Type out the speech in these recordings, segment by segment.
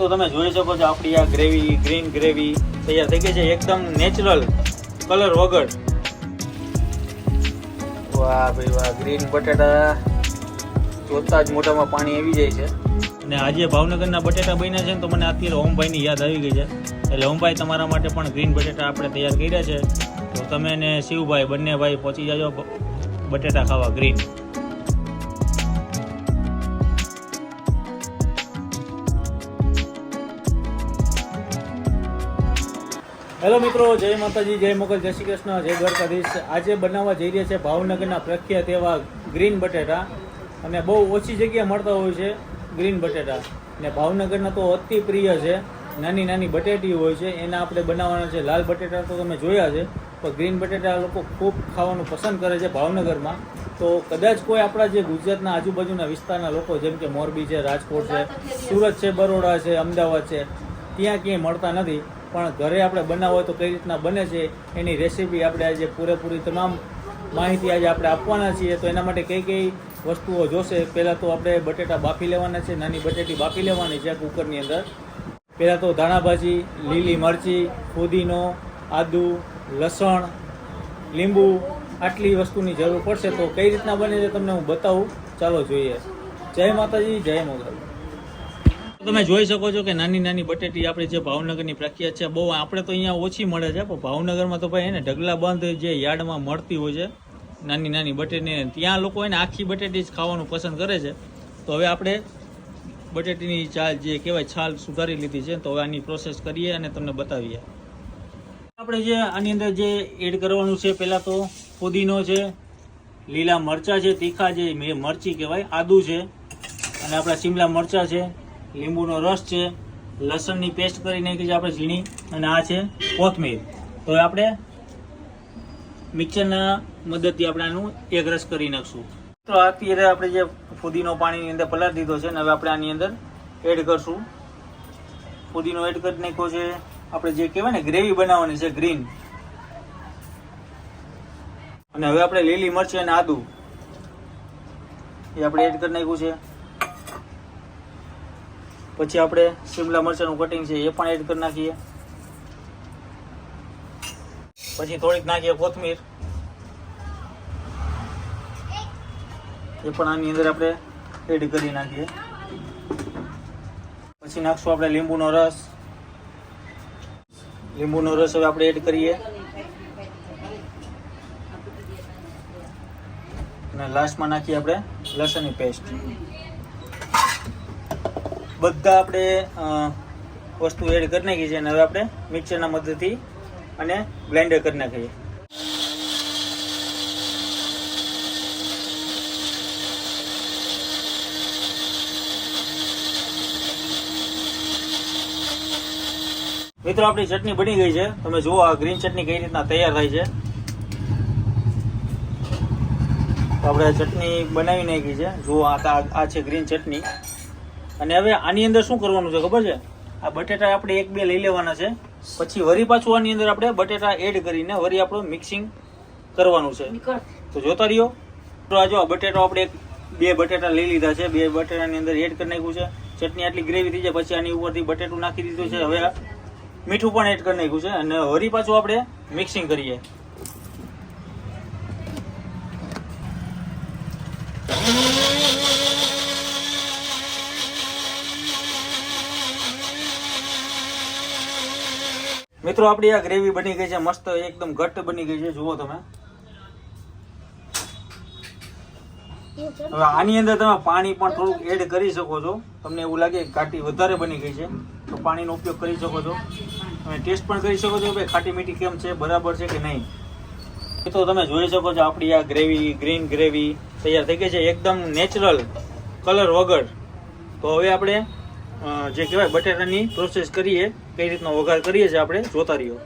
તો તમે જોઈ શકો છો આપણી આ ગ્રેવી ગ્રીન ગ્રેવી તૈયાર થઈ ગઈ છે એકદમ નેચરલ કલર વગર. વાહ ભાઈ વાહ ગ્રીન બટાટા. જોતા જ મોઢામાં પાણી આવી જાય છે. અને આજે ભાવનગરના બટેટા બન્યા છે ને તો મને અત્યારે ઓમભાઈની યાદ આવી ગઈ છે. એટલે ઓમભાઈ તમારા માટે પણ ગ્રીન બટેટા આપણે તૈયાર કર્યા છે. તો તમે ને શિવભાઈ બંને ભાઈ પહોંચી જાજો બટેટા ખાવા ગ્રીન હેલો મિત્રો જય માતાજી જય મોગલ જય શ્રી કૃષ્ણ જય દ્વારકાધીશ. આજે બનાવવા જઈ રહ્યા છે ભાવનગરના પ્રખ્યાત એવા ગ્રીન બટેટા. અને બહુ ઓછી જગ્યાએ મળતા હોય છે ગ્રીન બટેટા. ને ભાવનગરના તો અતિ પ્રિય છે. નાની નાની બટેટી હોય છે. એના આપણે બનાવવાના છે લાલ બટેટા તો તમે જોયા છે. પણ ગ્રીન બટેટા લોકો ખૂબ ખાવાનું પસંદ કરે છે ભાવનગરમાં. તો કદાચ કોઈ આપણા જે ગુજરાતના આજુબાજુના વિસ્તારના લોકો જેમ કે મોરબી છે રાજકોટ છે સુરત છે બરોડા છે અમદાવાદ છે ત્યાં ક્યાંય મળતા નથી. પણ ઘરે આપણે બનાવો તો કઈ રીતના બને છે, એની રેસીપી આપણે આજે પૂરેપૂરી તમામ માહિતી આજે આપણે આપવાના છીએ. તો એના માટે કઈ કઈ વસ્તુઓ જોશે? પહેલાં તો આપણે બટેટા બાફી લેવાના છે, નાની બટેટી બાફી લેવાની છે કુકરની અંદર. પહેલાં તો ધાણાભાજી લીલી મરચી, ફુદીનો, આદુ, લસણ, લીંબુ આટલી વસ્તુની જરૂર પડશે તો કઈ રીતના બને છે તમને હું બતાવું. ચાલો જોઈએ. જય માતાજી, જય મોગલ. તમે જોઈ શકો છો કે નાની નાની બટેટી આપણે જે ભાવનગરની પ્રખ્યાત છે, બહુ આપણે તો અહીંયા ઓછી મળે છે, પણ ભાવનગરમાં તો ભાઈ એને ઢગલા બંધ જે યાર્ડમાં મળતી હોય છે, નાની નાની બટેટી ત્યાં લોકો એને આખી બટેટી જ ખાવાનું પસંદ કરે છે. તો હવે આપણે બટેટીની ચાલ જે કહેવાય છાલ સુધારી લીધી છે, તો હવે આની પ્રોસેસ કરીએ અને તમને બતાવીએ. આપણે જે આની અંદર જે એડ કરવાનું છે, પહેલાં તો પુદીનો છે, લીલા મરચાં છે, તીખા છે મરચી કહેવાય, આદુ છે, અને આપણા શિમલા મરચાં છે લીંબુનો રસ છે, લસણની પેસ્ટ કરી નાખી છે આપણે ઝીણી, અને આ છે કોથમીર. તો આપણે મિક્સરના મદદથી આપણે આનું એક રસ કરી નાખશું. તો અત્યારે આપણે જે ફુદીનો પાણીની અંદર પલાળી દીધો છે ને હવે આપણે આની અંદર એડ કરશું. ફુદીનો એડ કરી નાખ્યો છે. આપણે જે કહેવાય ને ગ્રેવી બનાવવાની છે, ગ્રીન. અને હવે આપણે લીલી મરચી અને આદુ એ આપણે એડ કરી નાખ્યું છે. પછી આપણે શિમલા મરચાંનું કટિંગ છે, એ પણ એડ કરી નાખીએ. પછી થોડીક નાખીએ કોથમીર. એ પણ આની અંદર આપણે એડ કરી નાખીએ. પછી નાખશું આપણે લીંબુનો રસ. લીંબુનો રસ હવે આપણે એડ કરીએ. અને લાસ્ટમાં નાખીએ આપણે લસણની પેસ્ટ બધા આપણે વસ્તુ એડ કરી નાખી છે અને હવે આપણે મિક્સરના મદદથી અને બ્લેન્ડર કરી નાખીએ. મિત્રો, આપણી ચટણી બની ગઈ છે. તમે જુઓ આ ગ્રીન ચટણી કઈ રીતના તૈયાર થાય છે. આપણે ચટણી બનાવી નાખી છે. જુઓ આ- આ છે ગ્રીન ચટણી. અને હવે આની અંદર શું કરવાનું છે ખબર છે? આ બટેટા આપણે એક બે લઈ લેવાના છે. પછી વરી પાછું આની અંદર આપણે બટેટા એડ કરીને વરી આપણું મિક્સિંગ કરવાનું છે. તો જોતા રહ્યો. તો આ જો બટેટા આપણે બે બટેટા લઈ લીધા છે. બે બટેટાની અંદર એડ કરી નાખ્યું છે. ચટણી આટલી ગ્રેવી થઈ જાય, પછી આની ઉપરથી બટેટું નાખી દીધું છે. હવે મીઠું પણ એડ કરી નાખ્યું છે. અને વરી પાછું આપણે મિક્સિંગ કરીએ. મિત્રો, આપણી આ ગ્રેવી બની ગઈ છે, મસ્ત એકદમ ઘટ્ટ બની ગઈ છે, જુઓ તમે. હવે આની અંદર તમે પાણી પણ થોડુંક એડ કરી શકો છો. તમને એવું લાગે ઘાટી વધારે બની ગઈ છે, તો પાણીનો ઉપયોગ કરી શકો છો. તમે ટેસ્ટ પણ કરી શકો છો કે ખાટી મીઠી કેમ છે, બરાબર છે કે નહીં. તો તમે જોઈ શકો છો આપણી આ ગ્રેવી, ગ્રીન ગ્રેવી તૈયાર થઈ ગઈ છે, એકદમ નેચરલ કલર વગર. તો હવે આપણે જે કહેવાય બટેટાની પ્રોસેસ કરીએ, કઈ રીતનો વઘાર કરીએ છીએ આપણે, જોતા રહ્યો.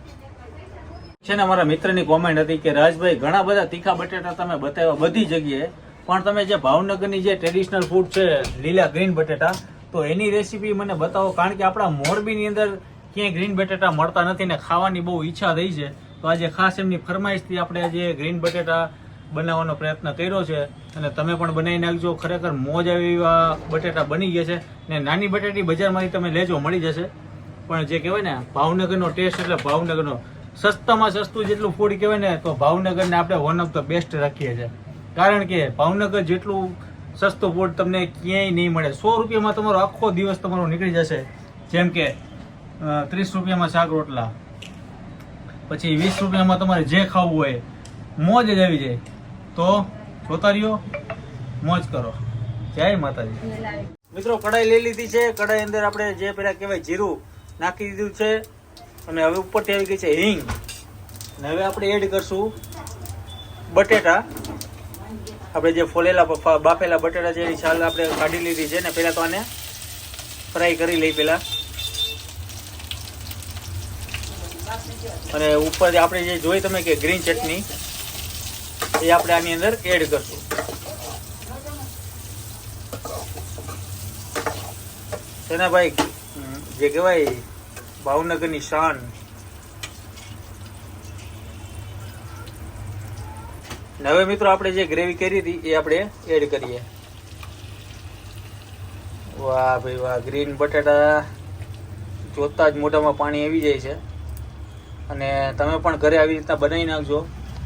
છે ને મારા મિત્રની કોમેન્ટ હતી કે, રાજભાઈ, ઘણા બધા તીખા બટેટા તમે બતાવ્યા બધી જગ્યાએ, પણ તમે જે ભાવનગરની જે ટ્રેડિશનલ ફૂડ છે, લીલા ગ્રીન બટેટા, તો એની રેસીપી મને બતાવો, કારણ કે આપણા મોરબીની અંદર ક્યાંય ગ્રીન બટેટા મળતા નથી ને ખાવાની બહુ ઈચ્છા થઈ છે. તો આજે ખાસ એમની ફરમાઈશથી આપણે આજે ગ્રીન બટેટા બનાવવાનો પ્રયત્ન કર્યો છે અને તમે પણ બનાવી નાખજો. ખરેખર મોજ આવી બટેટા બની ગયા છે ને નાની બટેટી બજારમાંથી તમે લેજો, મળી જશે. પણ જે કહેવાય ને, ભાવનગરનો ટેસ્ટ એટલે ભાવનગરનો. સસ્તામાં સસ્તું જેટલું ફૂડ કહેવાય ને, તો ભાવનગરને આપણે વન ઓફ ધ બેસ્ટ રાખીએ છીએ. કારણ કે ભાવનગર જેટલું સસ્તું ફૂડ તમને ક્યાંય નહીં મળે. સો રૂપિયામાં તમારો આખો દિવસ તમારો નીકળી જશે. જેમ કે ત્રીસ રૂપિયામાં શાક રોટલા, પછી વીસ રૂપિયામાં તમારે જે ખાવું હોય, મોજ જ આવી જાય. તો જોતા રહ્યો મોજ કરો. જય માતાજી. મિત્રો, કઢાઈ લઈ લીધી છે. કઢાઈ અંદર આપણે જે પેલા કહેવાય જીરું નાખી દીધું છે. અને હવે ઉપરથી આવી ગઈ છે હિંગ. અને હવે આપણે એડ કરશું બટેટા. આપણે જે ફોલેલા બફા- બાફેલા બટેટા જેની છાલ આપણે કાઢી લીધી છે. ને પહેલાં તો આને ફ્રાય કરી લઈ પહેલા. અને ઉપર આપણે જે જોઈ તમે કે ગ્રીન ચટણી. એ આપણે આની અંદર એડ કરશું. ભાઈ જે કહેવાય, ભાવનગરની શાન. હવે મિત્રો આપણે જે ગ્રેવી કરી હતી એ આપણે એડ કરીએ. વાહ ભાઈ વાહ ગ્રીન બટાટા જોતા જ મોઢામાં પાણી આવી જાય છે. અને તમે પણ ઘરે આવી રીતના બનાવી નાખજો.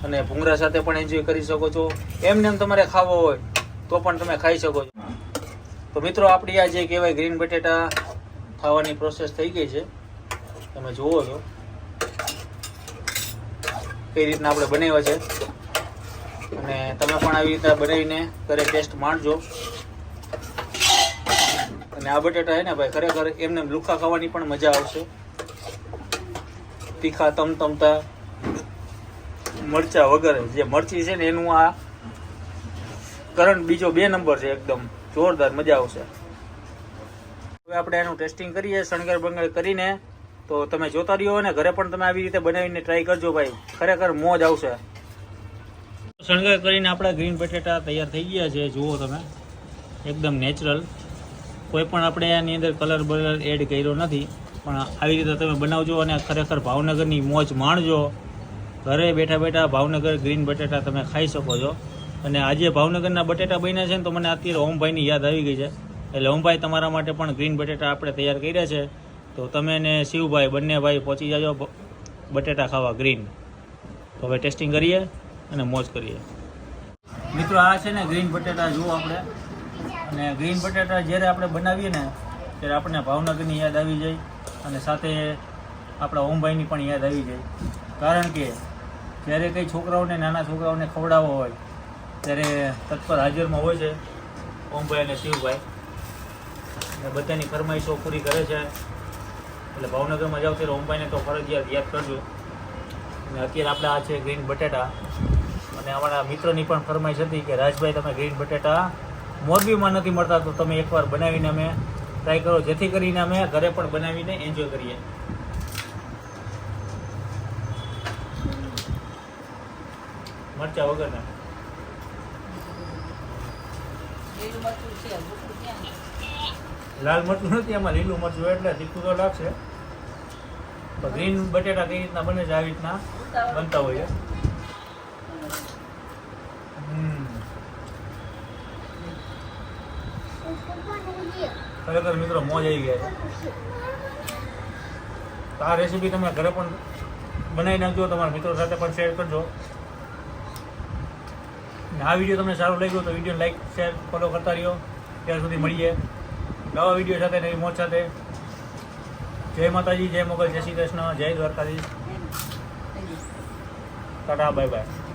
અને ભૂંગળા સાથે પણ એન્જોય કરી શકો છો. એમને એમ તમારે ખાવો હોય તો પણ તમે ખાઈ શકો છો. તો મિત્રો, આપણી આ જે કહેવાય ગ્રીન બટેટા ખાવાની પ્રોસેસ થઈ ગઈ છે. તમે જુઓ છો કઈ રીતના આપણે બનાવ્યા છે. અને તમે પણ આવી રીતના બનાવીને ઘરે ટેસ્ટ માણજો. અને આ બટેટા છે ને ભાઈ, ખરેખર એમને એમ લુખા ખાવાની પણ મજા આવશે. તીખા, તમતમતા મરચા વગર જે મરચી છે ને એનું આ કરંટ બીજો બે નંબર છે એકદમ જોરદાર મજા આવશે. હવે આપણે એનું ટેસ્ટિંગ કરીએ, શણગાર બંગાર કરીને. તો તમે જોતા રહ્યો અને ઘરે પણ તમે આવી રીતે બનાવીને ટ્રાય કરજો ભાઈ. ખરેખર મોજ આવશે. શણગાર કરીને આપણા ગ્રીન બટેટા તૈયાર થઈ ગયા છે, જુઓ તમે. એકદમ નેચરલ કોઈ પણ આપણે આની અંદર કલર બલર એડ કર્યો નથી. પણ આવી રીતે તમે બનાવજો અને ખરેખર ભાવનગરની મોજ માણજો. ઘરે બેઠા બેઠા ભાવનગર ગ્રીન બટેટા તમે ખાઈ શકો છો. અને આજે ભાવનગરના બટેટા બન્યા છે ને તો મને અત્યારે ઓમભાઈની યાદ આવી ગઈ છે. એટલે ઓમભાઈ તમારા માટે પણ ગ્રીન બટેટા આપણે તૈયાર કર્યા છે. તો તમે ને શિવભાઈ બંને ભાઈ પહોંચી જાજો બટેટા ખાવા ગ્રીન તો હવે ટેસ્ટિંગ કરીએ અને મોજ કરીએ. મિત્રો આ છે ને ગ્રીન બટેટા જુઓ આપણે. અને ગ્રીન બટેટા જ્યારે આપણે બનાવીએ ને ત્યારે આપણને ભાવનગરની યાદ આવી જાય. અને સાથે આપણા ઓમભાઈની પણ યાદ આવી જાય. કારણ કે જ્યારે કંઈ છોકરાઓને, નાના છોકરાઓને ખવડાવવો હોય, ત્યારે તત્પર હાજરમાં હોય છે ઓમભાઈ અને શિવભાઈ. અને બધાની ફરમાઈશો પૂરી કરે છે. એટલે ભાવનગરમાં જાઓ ત્યારે ઓમભાઈને તો ફરજિયાત યાદ કરજો. અને અત્યારે આપણે આ છે ગ્રીન બટેટા. અને અમારા મિત્રની પણ ફરમાઈશ હતી કે, રાજભાઈ, તમે ગ્રીન બટેટા મોરબીમાં નથી મળતા, તો તમે એકવાર બનાવીને અમે ટ્રાય કરો. જેથી કરીને અમે ઘરે પણ બનાવીને એન્જોય કરીએ. મરચા વગરના. લીલું મરચું નથી એમાં લીલું મરચું એટલે તીખું તો લાગશે. તો ગ્રીન બટેટા કઈ રીતના બને છે આવી રીતના બનતા હોય ખરેખર મિત્રો મોજ આવી ગયા છે. આ રેસીપી તમે ઘરે પણ બનાવી નાખજો તમારા મિત્રો સાથે પણ શેર કરજો. અને આ વીડિયો તમને સારો લાગ્યો તો વીડિયો લાઈક શેર ફોલો કરતા રહ્યો. ત્યાર સુધી મળીએ. નવા વીડિયો સાથે નવી મોજ સાથે. જય માતાજી જય મોગલ જય શ્રી કૃષ્ણ જય દ્વારકાધીશ. Tata bye bye